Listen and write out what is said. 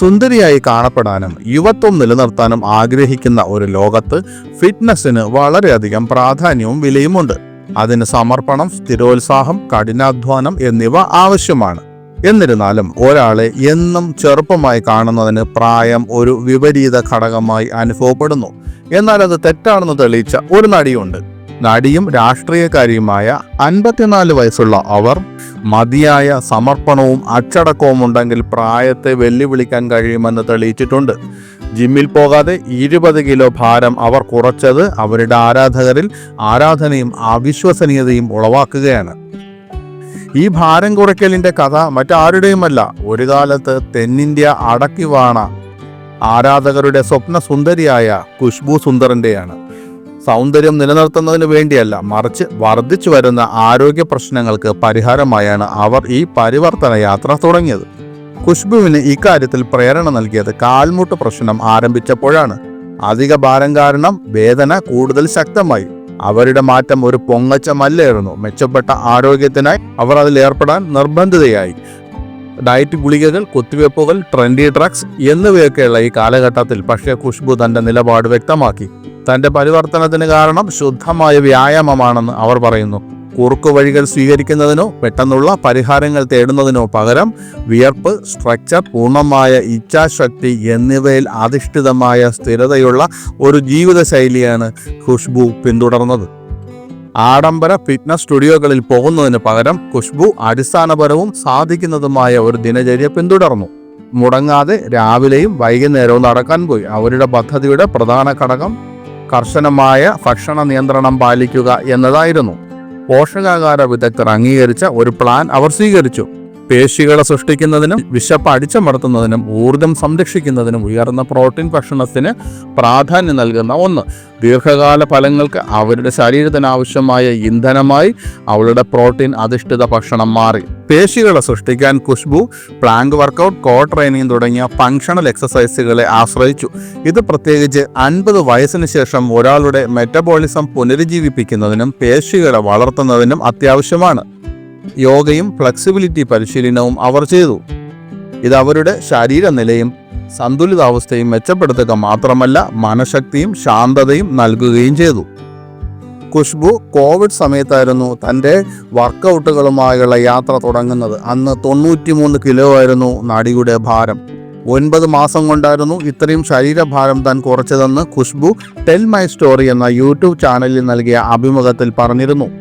സുന്ദരിയായി കാണപ്പെടാനും യുവത്വം നിലനിർത്താനും ആഗ്രഹിക്കുന്ന ഒരു ലോകത്ത് ഫിറ്റ്നസ്സിന് വളരെയധികം പ്രാധാന്യവും വിലയുമുണ്ട്. അതിന് സമർപ്പണം സ്ഥിരോത്സാഹം കഠിനാധ്വാനം എന്നിവ ആവശ്യമാണ്. എന്നിരുന്നാലും ഒരാളെ എന്നും ചെറുപ്പമായി കാണുന്നതിന് പ്രായം ഒരു വിപരീത ഘടകമായി അനുഭവപ്പെടുന്നു. എന്നാൽ അത് തെറ്റാണെന്ന് തെളിയിച്ച ഒരു നടിയുണ്ട്. നടിയും രാഷ്ട്രീയക്കാരിയുമായ അൻപത്തിനാല് വയസ്സുള്ള അവർ മതിയായ സമർപ്പണവും അച്ചടക്കവും ഉണ്ടെങ്കിൽ പ്രായത്തെ വെല്ലുവിളിക്കാൻ കഴിയുമെന്ന് തെളിയിച്ചിട്ടുണ്ട്. ജിമ്മിൽ പോകാതെ ഇരുപത് കിലോ ഭാരം അവർ കുറച്ചത് അവരുടെ ആരാധകരിൽ ആരാധനയും അവിശ്വസനീയതയും ഉളവാക്കുകയാണ്. ഈ ഭാരം കുറയ്ക്കലിന്റെ കഥ മറ്റാരുടെയുമല്ല. ഒരു കാലത്ത് തെന്നിന്ത്യ അടക്കിവാണ ആരാധകരുടെ സ്വപ്ന സുന്ദരിയായ ഖുഷ്ബു സുന്ദറിന്റെയാണ്. സൗന്ദര്യം നിലനിർത്തുന്നതിന് വേണ്ടിയല്ല മറിച്ച് വർദ്ധിച്ചു വരുന്ന ആരോഗ്യ പ്രശ്നങ്ങൾക്ക് പരിഹാരമായാണ് അവർ ഈ പരിവർത്തന യാത്ര തുടങ്ങിയത്. ഖുഷ്ബുവിന് ഇക്കാര്യത്തിൽ പ്രേരണ നൽകിയത് കാൽമുട്ട് പ്രശ്നം ആരംഭിച്ചപ്പോഴാണ്. അധിക ഭാരം കാരണം വേദന കൂടുതൽ ശക്തമായി. അവരുടെ മാറ്റം ഒരു പൊങ്ങച്ചമല്ലായിരുന്നു. മെച്ചപ്പെട്ട ആരോഗ്യത്തിനായി അവർ അതിൽ ഏർപ്പെടാൻ നിർബന്ധിതയായി. ഡയറ്റ് ഗുളികകൾ കുത്തിവയ്പ്പുകൾ ട്രെൻഡി ഡ്രഗ്സ് എന്നിവയൊക്കെയുള്ള ഈ കാലഘട്ടത്തിൽ പക്ഷേ ഖുഷ്ബു തന്റെ നിലപാട് വ്യക്തമാക്കി. തന്റെ പരിവർത്തനത്തിന് കാരണം ശുദ്ധമായ വ്യായാമമാണെന്ന് അവർ പറയുന്നു. കുറുക്കു വഴികൾ സ്വീകരിക്കുന്നതിനോ പെട്ടെന്നുള്ള പരിഹാരങ്ങൾ തേടുന്നതിനോ പകരം വിയർപ്പ് സ്ട്രക്ചർ പൂർണമായ ഇച്ഛാശക്തി എന്നിവയിൽ അധിഷ്ഠിതമായ സ്ഥിരതയുള്ള ഒരു ജീവിതശൈലിയാണ് ഖുഷ്ബു പിന്തുടർന്നത്. ആഡംബര ഫിറ്റ്നസ് സ്റ്റുഡിയോകളിൽ പോകുന്നതിന് പകരം ഖുഷ്ബു അടിസ്ഥാനപരവും സാധിക്കുന്നതുമായ ഒരു ദിനചര്യ പിന്തുടർന്നു. മുടങ്ങാതെ രാവിലെയും വൈകുന്നേരവും നടക്കാൻ പോയി. അവരുടെ പദ്ധതിയുടെ പ്രധാന ഘടകം കർശനമായ ഭക്ഷണ നിയന്ത്രണം പാലിക്കുക എന്നതായിരുന്നു. പോഷകാഹാര വിദഗ്ധർ അംഗീകരിച്ച ഒരു പ്ലാൻ അവർ സ്വീകരിച്ചു. പേശികളെ സൃഷ്ടിക്കുന്നതിനും വിശപ്പ് അടിച്ചമർത്തുന്നതിനും ഊർജം സംരക്ഷിക്കുന്നതിനും ഉയർന്ന പ്രോട്ടീൻ ഭക്ഷണത്തിന് പ്രാധാന്യം നൽകുന്ന ഒന്ന്. ദീർഘകാല ഫലങ്ങൾക്ക് അവരുടെ ശരീരത്തിന് ആവശ്യമായ ഇന്ധനമായി അവളുടെ പ്രോട്ടീൻ അധിഷ്ഠിത ഭക്ഷണം മാറി. പേശികളെ സൃഷ്ടിക്കാൻ Khushbu plank workout core training തുടങ്ങിയ ഫങ്ഷണൽ എക്സസൈസുകളെ ആശ്രയിച്ചു. ഇത് പ്രത്യേകിച്ച് അൻപത് വയസ്സിന് ശേഷം ഒരാളുടെ മെറ്റബോളിസം പുനരുജ്ജീവിപ്പിക്കുന്നതിനും പേശികളെ വളർത്തുന്നതിനും അത്യാവശ്യമാണ്. യോഗയും ഫ്ലെക്സിബിലിറ്റി പരിശീലനവും അവർ ചെയ്തു. ഇത് അവരുടെ ശരീരനിലയും സന്തുലിതാവസ്ഥയും മെച്ചപ്പെടുത്തുക മാത്രമല്ല മനഃശക്തിയും ശാന്തതയും നൽകുകയും ചെയ്തു. ഖുഷ്ബു കോവിഡ് സമയത്തായിരുന്നു തന്റെ വർക്കൗട്ടുകളുമായുള്ള യാത്ര തുടങ്ങുന്നത്. അന്ന് തൊണ്ണൂറ്റിമൂന്ന് കിലോ ആയിരുന്നു നടിയുടെ ഭാരം. ഒൻപത് മാസം കൊണ്ടായിരുന്നു ഇത്രയും ശരീരഭാരം താൻ കുറച്ചതെന്ന് ഖുഷ്ബു ടെൽ മൈ സ്റ്റോറി എന്ന യൂട്യൂബ് ചാനലിൽ നൽകിയ അഭിമുഖത്തിൽ പറഞ്ഞിരുന്നു.